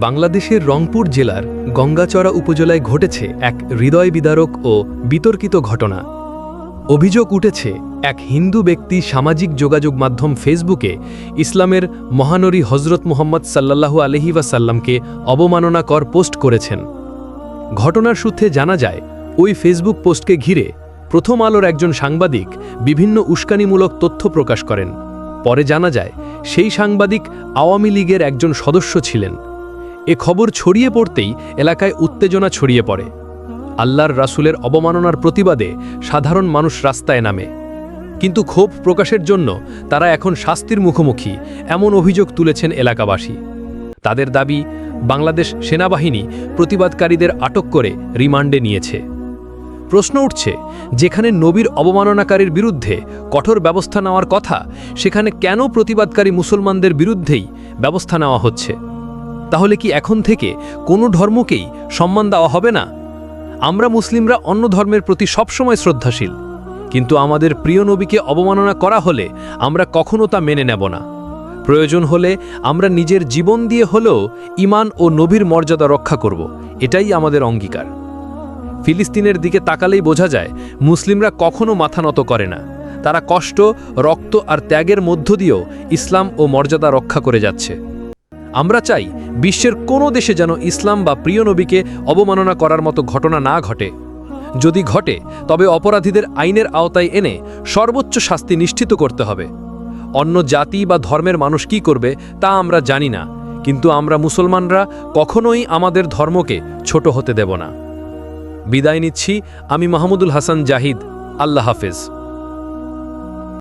বাংলাদেশের রংপুর জেলার গঙ্গাচড়া উপজেলায় ঘটেছে এক হৃদয় বিদারক ও বিতর্কিত ঘটনা। অভিযোগ উঠেছে, এক হিন্দু ব্যক্তি সামাজিক যোগাযোগ মাধ্যম ফেসবুকে ইসলামের মহানরী হজরত মোহাম্মদ সাল্লাল্লাহু আলহি ওয়াসাল্লামকে অবমাননাকর পোস্ট করেছেন। ঘটনার সূত্রে জানা যায়, ওই ফেসবুক পোস্টকে ঘিরে প্রথম আলোর একজন সাংবাদিক বিভিন্ন উস্কানিমূলক তথ্য প্রকাশ করেন। পরে জানা যায়, সেই সাংবাদিক আওয়ামী লীগের একজন সদস্য ছিলেন। এ খবর ছড়িয়ে পড়তেই এলাকায় উত্তেজনা ছড়িয়ে পড়ে। আল্লাহর রাসূলের অবমাননার প্রতিবাদে সাধারণ মানুষ রাস্তায় নামে। কিন্তু ক্ষোভ প্রকাশের জন্য তারা এখন শাস্তির মুখোমুখি, এমন অভিযোগ তুলেছেন এলাকাবাসী। তাদের দাবি, বাংলাদেশ সেনাবাহিনী প্রতিবাদকারীদের আটক করে রিমান্ডে নিয়েছে। প্রশ্ন উঠছে, যেখানে নবীর অবমাননাকারীর বিরুদ্ধে কঠোর ব্যবস্থা নেওয়ার কথা, সেখানে কেন প্রতিবাদকারী মুসলমানদের বিরুদ্ধেই ব্যবস্থা নেওয়া হচ্ছে? তাহলে কি এখন থেকে কোনো ধর্মকেই সম্মান দেওয়া হবে না? আমরা মুসলিমরা অন্য ধর্মের প্রতি সবসময় শ্রদ্ধাশীল। কিন্তু আমাদের প্রিয় নবীকে অবমাননা করা হলে আমরা কখনো তা মেনে নেব না। প্রয়োজন হলে আমরা নিজের জীবন দিয়ে হলেও ইমান ও নবীর মর্যাদা রক্ষা করব, এটাই আমাদের অঙ্গীকার। ফিলিস্তিনের দিকে তাকালেই বোঝা যায়, মুসলিমরা কখনো মাথা নত করে না। তারা কষ্ট, রক্ত আর ত্যাগের মধ্য দিয়েও ইসলাম ও মর্যাদা রক্ষা করে যাচ্ছে। আমরা চাই বিশ্বের কোনো দেশে যেন ইসলাম বা প্রিয় নবীকে অবমাননা করার মতো ঘটনা না ঘটে। যদি ঘটে, তবে অপরাধীদের আইনের আওতায় এনে সর্বোচ্চ শাস্তি নিশ্চিত করতে হবে। অন্য জাতি বা ধর্মের মানুষ কি করবে, তা আমরা জানি না, কিন্তু আমরা মুসলমানরা কখনোই আমাদের ধর্মকে ছোট হতে দেব না। বিদায় নিচ্ছি, আমি মাহমুদুল হাসান জাহিদ। আল্লাহ হাফেজ।